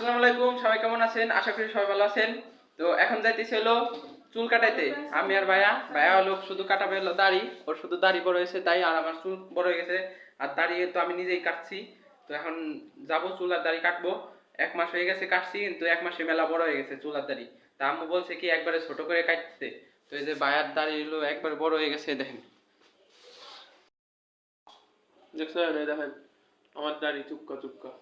আসসালামু আলাইকুম, সবাই কেমন আছেন? আশা করি সবাই ভালো আছেন। তো এখন যাইতেছি হলো চুল কাটাইতে। আমি আর ভাইয়া ভাইয়া হলো শুধু কাটাবে হলো দাড়ি, ওর শুধু দাড়ি বড় হয়েছে, তাই আর আমার চুল বড় হয়ে গেছে। আর দাড়ি তো আমি নিজেই কাটছি। তো এখন যাব চুল আর দাড়ি কাটবো। এক মাস হয়ে গেছে কাটছি, কিন্তু এক মাসে মেলা বড় হয়ে গেছে চুল আর দাড়ি। তা আম্মু বলছে কি, একবারে ছোট করে কাটতে তো এই যে ভাইয়ার দাড়ি হলো একবার বড় হয়ে গেছে, দেখেন। দেখছেন দেখেন, আমার দাড়ি চুপকা চুপকা।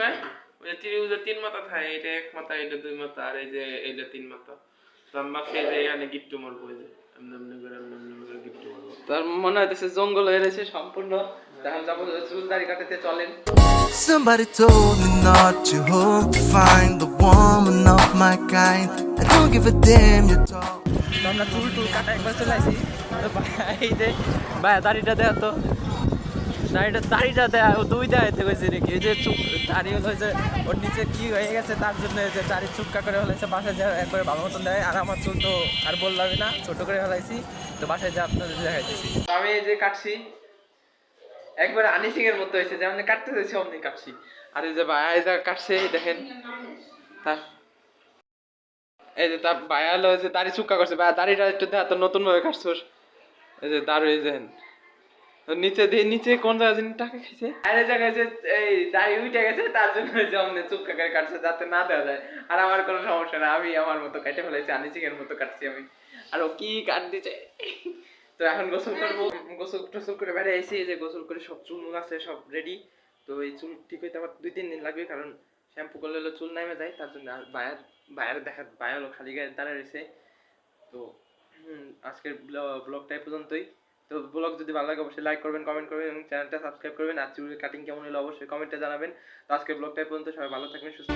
হ্যাঁ? ওই ত্রিভুজের তিন মাথা থাকে এটা এক মাথা এটা দুই মাথা আর এই যে এইটা তিন মাথা। তো আমি ভাবছি যে এখানে গিফট মারবো এই যে তার মনে হইতেছে জঙ্গল হয়ে রয়েছে সম্পূর্ণ Somebody told me not to hope to find the woman of my kind. I don't give a damn you talk. আমরা চুল টুল কাটা একবার চলে আসি। এই যে ভাই দাড়িটা দেয়া তো। দাড়িটা দাড়িটা দেয়া, ও দুই দেয়া গেছে নাকি? এই যে চুপ, দাড়ি হলো ওর নিচে কি হয়ে গেছে তার জন্য এই যে দাড়ি চুপকা করে হলেছে বাসায় যা একবারে ভালো মতন দেয়। আর আমার চুল তো আর বললামই না, ছোট করে ফেলাইছি, তো বাসায় যা, আপনাদের দেখাইতেছি। আমি এই যে কাটছি, একবার আনিসিং এর মতো হয়েছে, যেমন কাটতে চাইছি অমনি কাটছি। আর এই যে ভাই যে কাটছে দেখেন, তার এই যে তার ভাইয়া হলো যে দাড়ি চুক্কা করছে ভাইয়া দাড়িটা একটু দেখা, তো নতুন ভাবে কাটছোস। এই যে দাঁড় এই যে তো নিচে দিয়ে নিচে কোন জায়গা জানি টাকা খেয়েছে আর জায়গায় যে এই দাড়ি উঠে গেছে, তার জন্য অমনি চুক্কা করে কাটছে, যাতে না দেওয়া যায়। আর আমার কোনো সমস্যা না আমি আমার মতো কেটে ফেলেছি আনিসিং এর মতো কাটছি আমি। আর ও কি কাট দিচ্ছে তো এখন গোসল করব। গোসল, টোসল করে বাইরে এসে যে গোসল করে সব চুল মুল আছে, সব রেডি তো এই চুল ঠিক হইতে আমার দুই তিন দিন লাগবে, কারণ শ্যাম্পু করলে হলো চুল নামে যায়, তার জন্য আর বায়ার বায়ার দেখা, বায়ার খালি গায়ে দাঁড়া রয়েছে। তো আজকের ব্লগটা পর্যন্তই। তো ব্লগ যদি ভালো লাগে অবশ্যই লাইক করবেন কমেন্ট করবেন এবং চ্যানেলটা সাবস্ক্রাইব করবেন। আর চুলের কাটিং কেমন হলো অবশ্যই কমেন্টে জানাবেন। তো আজকের ব্লগটা এই পর্যন্ত সবাই ভালো থাকবেন, সুস্থ